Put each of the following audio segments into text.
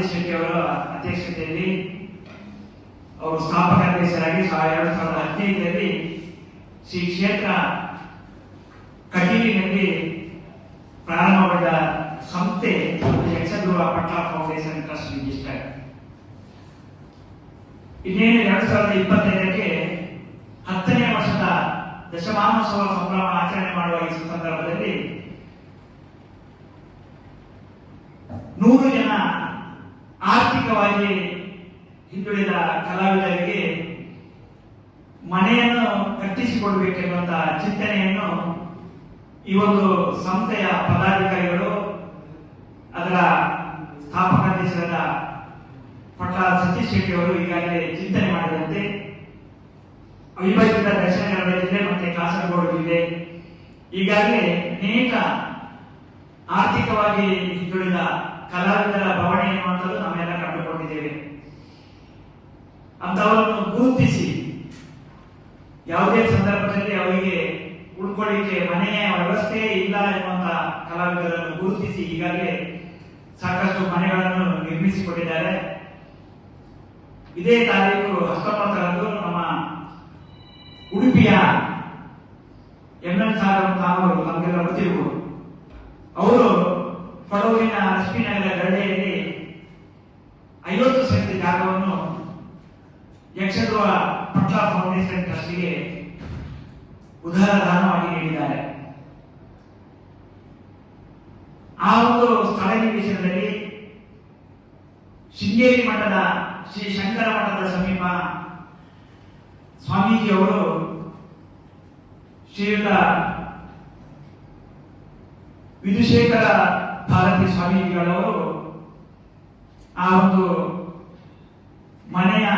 ಸತೀಶ್ ಅವರ ಅಧ್ಯಕ್ಷತೆಯಲ್ಲಿ ಅವರು ಸ್ಥಾಪಕ ಅಧ್ಯಕ್ಷರಾಗಿ ಎರಡು ಸಾವಿರದ ಹದಿನೈದರಲ್ಲಿ ಶ್ರೀ ಕ್ಷೇತ್ರ ಕಟೀಲಿನಲ್ಲಿ ಪ್ರಾರಂಭಗೊಂಡ ಸಂಸ್ಥೆ ಯಕ್ಷಗುರುವ ಪಟ್ಟ ಫೌಂಡೇಶನ್ ಟ್ರಸ್ಟ್ ರಿಜಿಸ್ಟರ್ ಇನ್ನೇನು ಎರಡ್ ಸಾವಿರದ ಇಪ್ಪತ್ತೈದಕ್ಕೆ ಹತ್ತನೇ ವರ್ಷದ ದಶಮಾನೋತ್ಸವ ಸಂಭ್ರಮ ಆಚರಣೆ ಮಾಡುವ ಈ ಸಂದರ್ಭದಲ್ಲಿ ನೂರು ಜನ ಆರ್ಥಿಕವಾಗಿ ಹಿಂದುಳಿದ ಕಲಾವಿದರಿಗೆ ಮನೆಯನ್ನು ಕಟ್ಟಿಸಿಕೊಡಬೇಕೆನ್ನುವಂತಹ ಚಿಂತನೆಯನ್ನು ಈ ಒಂದು ಸಂಸ್ಥೆಯ ಪದಾಧಿಕಾರಿಗಳು ಅದರ ಸ್ಥಾಪಕ ಅಧ್ಯಕ್ಷರಾದ ಪಟ್ಲ ಸತೀಶ್ ಶೆಟ್ಟಿ ಅವರು ಈಗಾಗಲೇ ಚಿಂತನೆ ಮಾಡಿದಂತೆ ಅವಿಭಜಿತ ದಕ್ಷಿಣ ಕನ್ನಡ ಜಿಲ್ಲೆ ಮತ್ತೆ ಕಾಸರಗೋಡು ಜಿಲ್ಲೆ. ಈಗಾಗಲೇ ಅನೇಕ ಆರ್ಥಿಕವಾಗಿ ಹಿಂದುಳಿದ ಕಲಾವಿದರ ಬವಣೆ ಎನ್ನುವಂಥದ್ದು ನಾವೆಲ್ಲ ಕಂಡುಕೊಂಡಿದ್ದೇವೆ. ಅಂತವರನ್ನು ಗುರುತಿಸಿ ಯಾವುದೇ ಸಂದರ್ಭದಲ್ಲಿ ಅವರಿಗೆ ಉಳ್ಕೊಳ್ಳಿಕ್ಕೆ ಮನೆಯ ವ್ಯವಸ್ಥೆ ಇಲ್ಲ ಎನ್ನುವಂತ ಕಲಾವಿದರನ್ನು ಗುರುತಿಸಿ ಈಗಾಗಲೇ ಸಾಕಷ್ಟು ಮನೆಗಳನ್ನು ನಿರ್ಮಿಸಿಕೊಟ್ಟಿದ್ದಾರೆ ಇದೇ ತಾರೀಕು ಹತ್ತೊಂಬತ್ತರಂದು ನಮ್ಮ ಉಡುಪಿಯ ಎಂ ಎನ್ ಸಾಗರ್ ತಾವರು ನಮಗೆಲ್ಲ ಅವರು ಕೊಡಗೂರಿನ ಲಕ್ಷ್ಮೀ ನಗರ ಗರಡೆಯಲ್ಲಿ ಐವತ್ತು ಸೆಂಟ್ ಜಾಗವನ್ನು ಯಕ್ಷಗೃಹ ಪಟ್ಲ ಫೌಂಡೇಶನ್ ಟ್ರಸ್ಟ್ಗೆ ಉದಾರ ದಾನವಾಗಿ ನೀಡಿದ್ದಾರೆ. ಆ ಒಂದು ಸ್ಥಳ ನಿವೇಶನದಲ್ಲಿ ಶೃಂಗೇರಿ ಮಠದ ಶ್ರೀ ಶಂಕರ ಮಠದ ಸಮೀಪ ಸ್ವಾಮೀಜಿಯವರು ಶ್ರೀಯುತ ವಿಧುಶೇಖರ ಭಾರತಿ ಸ್ವಾಮೀಜಿಗಳವರು ಆ ಒಂದು ಮನೆಯ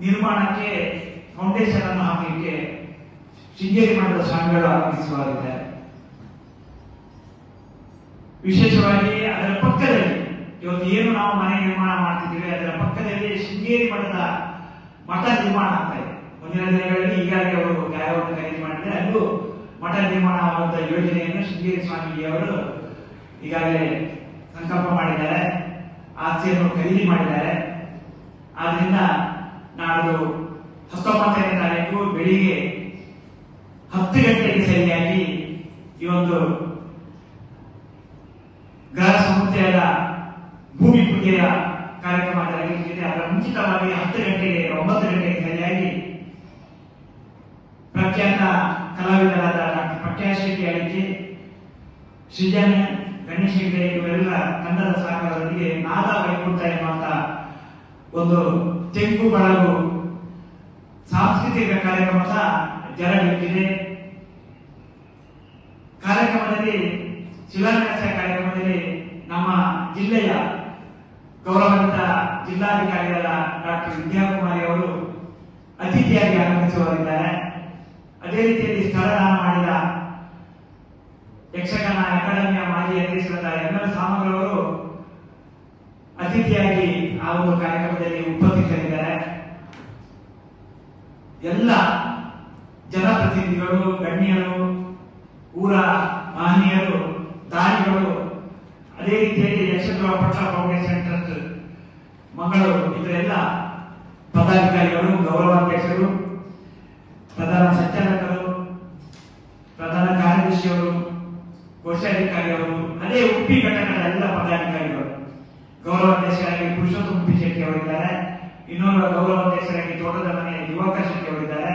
ನಿರ್ಮಾಣಕ್ಕೆ ಫೌಂಡೇಶನ್ ಅನ್ನು ಹಾಕಲಿಕ್ಕೆ ಶೃಂಗೇರಿ ಮಠದ ಸ್ವಾಮಿಗಳು ಆಗಮಿಸುವಾಗಿದ್ದಾರೆ ವಿಶೇಷವಾಗಿ ಅದರ ಪಕ್ಕದಲ್ಲಿ ಇವತ್ತು ಏನು ನಾವು ಮನೆ ನಿರ್ಮಾಣ ಮಾಡ್ತಿದ್ದೀವಿ, ಅದರ ಪಕ್ಕದಲ್ಲಿ ಶೃಂಗೇರಿ ಮಠದ ಮಠ ನಿರ್ಮಾಣ ಆಗ್ತಾ ಇದೆ. ಮುಂದಿನ ದಿನಗಳಲ್ಲಿ ಈಗಾಗಲೇ ಅವರು ಗಾಯವನ್ನು ಖರೀದಿ ಮಾಡಿದ್ರೆ ಅಲ್ಲೂ ಮಠ ನಿರ್ಮಾಣ ಆಗುವಂತಹ ಯೋಜನೆಯನ್ನು ಶೃಂಗೇರಿ ಸ್ವಾಮೀಜಿ ಅವರು ಈಗಾಗಲೇ ಸಂಕಲ್ಪ ಮಾಡಿದ್ದಾರೆ ಆಸ್ತಿಯನ್ನು ಖರೀದಿ ಮಾಡಿದ್ದಾರೆ. ಆದ್ರಿಂದ ನಾಡು ಹತ್ತೊಂಬತ್ತನೇ ತಾರೀಕು ಬೆಳಿಗ್ಗೆ ಹತ್ತು ಗಂಟೆಗೆ ಸರಿಯಾಗಿ ಈ ಒಂದು ಗ್ರಹ ಸಮುದಾಯದ ಭೂಮಿ ಪೂಜೆಯ ಕಾರ್ಯಕ್ರಮ ಜರುಗಲಿದೆ ಅದರ ಮುಂಚಿತವಾಗಿ ಹತ್ತು ಗಂಟೆಗೆ, ಒಂಬತ್ತು ಗಂಟೆಗೆ ಸರಿಯಾಗಿ ಪ್ರಖ್ಯಾತ ಕಲಾವಿದರಾದ ಡಾಕ್ಟರ್ ಪಟ್ಯಾಶ್ ಶೆಟ್ಟಿ ಸೃಜನ ಸೃಜನ್ ಗಣೇಶ್ ಹೆಗ್ಡೆ ಇವರೆಲ್ಲ ಕನ್ನಡ ಸಾಗರದೊಂದಿಗೆ ನಾದ ವೈಕುಂಠ ಎನ್ನುವಂತ ಒಂದು ತೆಂಗು ಬಳಗು ಸಾಂಸ್ಕೃತಿಕ ಕಾರ್ಯಕ್ರಮದ ಜರಗಿಟ್ಟಿದೆ ಕಾರ್ಯಕ್ರಮದಲ್ಲಿ ಶಿಲಾನ್ಯಾಸ ಕಾರ್ಯಕ್ರಮದಲ್ಲಿ ನಮ್ಮ ಜಿಲ್ಲೆಯ ಗೌರವಾನ್ವಿತ ಜಿಲ್ಲಾಧಿಕಾರಿಗಳ ಡಾಕ್ಟರ್ ವಿದ್ಯಾಕುಮಾರಿ ಅವರು ಅತಿಥಿಯಾಗಿ ಆಗಮಿಸುವರಿದ್ದಾರೆ ಅದೇ ರೀತಿಯಲ್ಲಿ ಸ್ಥಳದಾನ ಮಾಡಿದ ಅಕಾಡೆಮಿಯ ಮಾಜಿ ಅಧ್ಯಕ್ಷರಾದ ಎಂ ಎಲ್ ಅತಿಥಿಯಾಗಿ ಆ ಒಂದು ಕಾರ್ಯಕ್ರಮದಲ್ಲಿ ಉಪಸ್ಥಿತರಿದ್ದಾರೆ. ಎಲ್ಲ ಜನಪ್ರತಿನಿಧಿಗಳು, ಗಣ್ಯರು, ಊರ ಮಹನೀಯರು ದಾರಿಗಳು ಅದೇ ರೀತಿಯಲ್ಲಿ ಯಶೋಧರ ಪಟ್ಟಣ ಫೌಂಡೇಶನ್ ಟ್ರಸ್ಟ್ ಮಂಗಳೂರು, ಇದರೆಲ್ಲ ಪದಾಧಿಕಾರಿಗಳು, ಗೌರವಾಧ್ಯಕ್ಷರು, ಪ್ರಧಾನ ಸಂಚಾಲಕರು, ಪ್ರಧಾನ ಕಾರ್ಯದರ್ಶಿಯವರು ಕೋಶಾಧಿಕಾರಿಯವರು ಅದೇ ಉಪ್ಪಿ ಘಟಕದ ಎಲ್ಲ ಪದಾಧಿಕಾರಿಗಳು ಗೌರವಾಧ್ಯಕ್ಷರಾಗಿ ಪುರುಷೋತ್ತಮ ಪಿ ಶೆಟ್ಟಿ ಅವರಿದ್ದಾರೆ, ಇನ್ನೊಬ್ಬ ಗೌರವ ಅಧ್ಯಕ್ಷರಾಗಿ ತೋಟದ ಮನೆಯ ಯುವಕ ಶೆಟ್ಟಿ ಅವರಿದ್ದಾರೆ,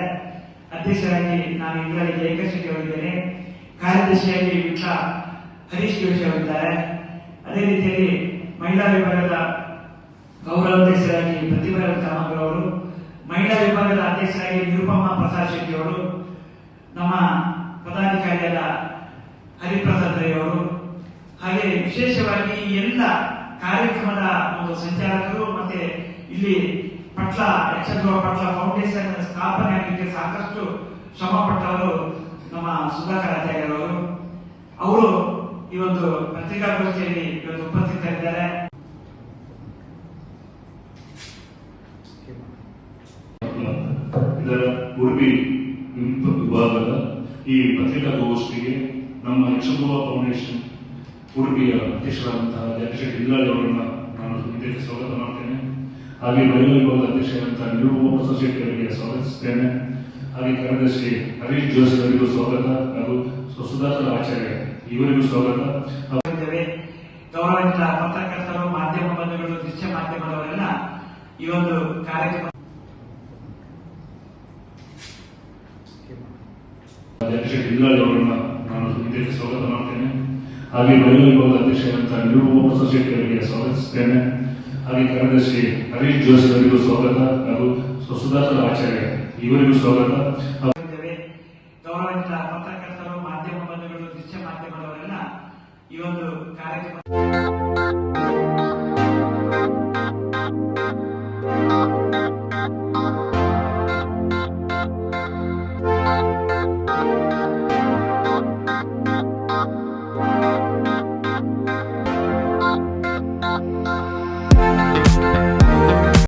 ಅಧ್ಯಕ್ಷರಾಗಿ ನಾನು ಇದರಲ್ಲಿ ಜಯಕ ಶೆಟ್ಟಿ ಅವರಿದ್ದೇನೆ, ಕಾರ್ಯದರ್ಶಿಯಾಗಿ ವಿಟ್ಲ ಹರೀಶ್ ಜೋಶಿ ಅವರಿದ್ದಾರೆ. ಅದೇ ರೀತಿಯಲ್ಲಿ ಮಹಿಳಾ ವಿಭಾಗದ ಗೌರವ ಅಧ್ಯಕ್ಷರಾಗಿ ಪ್ರತಿಭಾ ಕಾಮಗರ್ ಅವರು, ಮಹಿಳಾ ವಿಭಾಗದ ಅಧ್ಯಕ್ಷರಾಗಿ ನಿರುಪಮಾ ಪ್ರಸಾದ್ ಶೆಟ್ಟಿ ಅವರು, ನಮ್ಮ ಪದಾಧಿಕಾರಿಯಾದ ಹರಿಪ್ರಸಾದ್ ಅವರು ಹಾಗೆ ವಿಶೇಷವಾಗಿ ಎಲ್ಲ ಕಾರ್ಯಕ್ರಮದ ಒಂದು ಸಂಚಾಲಕರು ಮತ್ತೆ ಇಲ್ಲಿ ಪಟ್ಲ ಯಕ್ಷಗೃಹ ಪಟ್ಲ ಫೌಂಡೇಶನ್ ಸ್ಥಾಪನೆ ಆಗಲಿಕ್ಕೆ ಸಾಕಷ್ಟು ಶ್ರಮ ಪಟ್ಟವರು ನಮ್ಮ ಸುಧಾಕರ್ ಆಚಾರ್ಯರವರು. ಅವರು ಈ ಒಂದು ಪತ್ರಿಕಾಗೋಷ್ಠಿಯಲ್ಲಿ ಇವತ್ತು ಉಪಸ್ಥಿತರಿದ್ದಾರೆ ಇದರ ಉಡುಪಿ ವಿಭ- ವಿಭಾಗದ ಈ ಪತ್ರಿಕಾಗೋಷ್ಠಿಗೆ ನಮ್ಮ ಯಕ್ಷಗುವ ಫೌಂಡೇಶನ್ ಉಡುಪಿಯ ಅಧ್ಯಕ್ಷರಾದಂತಹ ಅಧ್ಯಕ್ಷ ಇಲ್ಲಾಳಿ ಅವರನ್ನ ನಾನು ಇದಕ್ಕೆ ಸ್ವಾಗತ ಮಾಡ್ತೇನೆ. ಹಾಗೆ ಮಹಿಳಾ ವಿಭಾಗದ ಅಧ್ಯಕ್ಷರಾದಂತಹ ನಿರೂಪ ಸೊಸೈಟಿ ಅವರಿಗೆ ಸ್ವಾಗತಿಸುತ್ತೇನೆ ಹಾಗೆ ಕಾರ್ಯದರ್ಶಿ ಹರೀಶ್ ಜೋಶಿ ಅವರಿಗೂ ಸ್ವಾಗತ. ಹಾಗೂ ಸುಧಾಕರ್ ಆಚಾರ್ಯ ಇವರಿಗೂ ಸ್ವಾಗತ. ಗೌರವಿತ ಪತ್ರಕರ್ತರು ಮಾಧ್ಯಮ ಬಂಧುಗಳು ದೃಶ್ಯ ಮಾಧ್ಯಮದವರೆಲ್ಲ ಈ ಒಂದು ಕಾರ್ಯಕ್ರಮ ನಾನು ಇದಕ್ಕೆ ಸ್ವಾಗತ ಮಾಡ್ತೇನೆ. ಹಾಗೆ ಬಯಲುಗೋದ ಅಧ್ಯಕ್ಷರಾದಂತಹ ನ್ಯೂ ಅಸೋಸಿಯೇಟ್ ಅವರಿಗೆ ಸ್ವಾಗತಿಸುತ್ತೇನೆ ಹಾಗೆ ಕಾರ್ಯದರ್ಶಿ ಹರೀಶ್ ಜೋಶಿ ಅವರಿಗೂ ಸ್ವಾಗತ ಹಾಗೂ ಸುಧಾಕರ್ ಆಚಾರ್ಯ ಇವರಿಗೂ ಸ್ವಾಗತ. ಗೌರವಿತ ಪತ್ರಕರ್ತರು, ಮಾಧ್ಯಮ ಬಂಧುಗಳು, ದೃಶ್ಯ ಮಾಧ್ಯಮದವರೆಲ್ಲ ಈ ಒಂದು ಕಾರ್ಯಕ್ರಮ